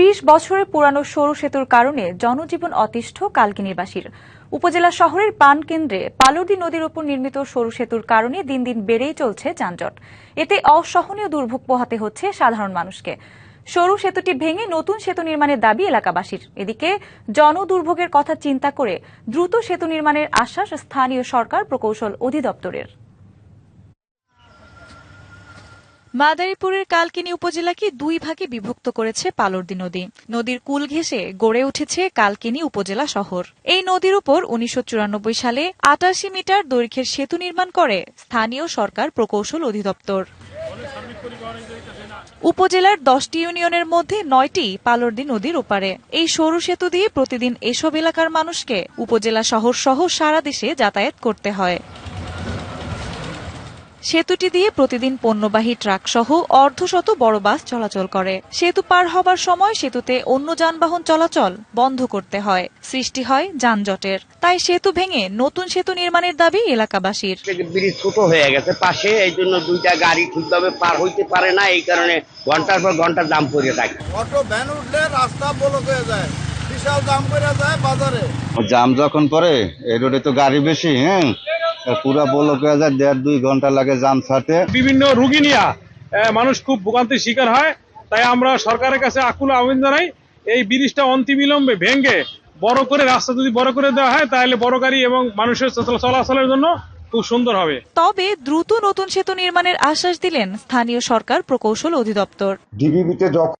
ত্রিশ বছরের পুরানো সরু সেতুর কারণে জনজীবন অতিষ্ঠ কালকিনিবাসীর। উপজেলা শহরের পানকেন্দ্রে পালুদি নদীর উপর নির্মিত সরু সেতুর কারণে দিন দিন বেড়েই চলছে যানজট। এতে অসহনীয় দুর্ভোগ পোহাতে হচ্ছে সাধারণ মানুষকে। সরু সেতুটি ভেঙে নতুন সেতু নির্মাণের দাবি এলাকাবাসীর। এদিকে জনদুর্ভোগের কথা চিন্তা করে দ্রুত সেতু নির্মাণের আশ্বাস স্থানীয় সরকার প্রকৌশল অধিদপ্তরের। মাদারীপুরের কালকিনি উপজেলাকে দুই ভাগে বিভক্ত করেছে পালর্দি নদী। নদীর কুল ঘেঁষে গড়ে উঠেছে কালকিনি উপজেলা শহর। এই নদীর উপর উনিশশো চুরানব্বই সালে আটাশি মিটার দৈর্ঘ্যের সেতু নির্মাণ করে স্থানীয় সরকার প্রকৌশল অধিদপ্তর। উপজেলার দশটি ইউনিয়নের মধ্যে নয়টি পালর্দি নদীর ওপারে। এই সরু সেতু দিয়ে প্রতিদিন এসব এলাকার মানুষকে উপজেলা শহর সহ সারা দেশে যাতায়াত করতে হয়। সেতুটি দিয়ে প্রতিদিন পণ্যবাহী ট্রাক সহ অর্ধশত বড় বাস চলাচল করে। সেতু পার হবার সময় সেতুতে অন্য যানবাহন চলাচল বন্ধ করতে হয়। সৃষ্টি হয় যানজটের। তাই সেতু ভেঙে নতুন সেতু নির্মাণের দাবি এলাকাবাসীর। ব্রিজ ছোট হয়ে গেছে পাশে এই জন্য দুইটা গাড়ি ঠিকভাবে পার হইতে পারে না। এই কারণে ঘণ্টার পর ঘণ্টা দাম পড়ে থাকে। অটো ভ্যান উঠলে রাস্তা ব্লক হয়ে যায়। বিশাল দাম করে যায় বাজারে। জাম যখন পড়ে এই রোডে তো গাড়ি বেশি হ্যাঁ? পুরা বলক হয়ে যায় দেড় দুই ঘণ্টা লাগে জাম ছাড়তে। বিভিন্ন রুগী নিয়ে মানুষ খুব ভোগান্তির শিকার হয়। তাই আমরা সরকারের কাছে আকুল আবেদন জানাই এই ব্রিজটা অন্তিবিলম্বে ভেঙে বড় করে রাস্তা যদি বড় করে দেওয়া হয় তাহলে বড় গাড়ি এবং মানুষের চলাচলের জন্য খুব সুন্দর হবে। তবে দ্রুত নতুন সেতু নির্মাণের আশ্বাস দিলেন স্থানীয় সরকার প্রকৌশল অধিদপ্তর। ডিবিবিতে যখন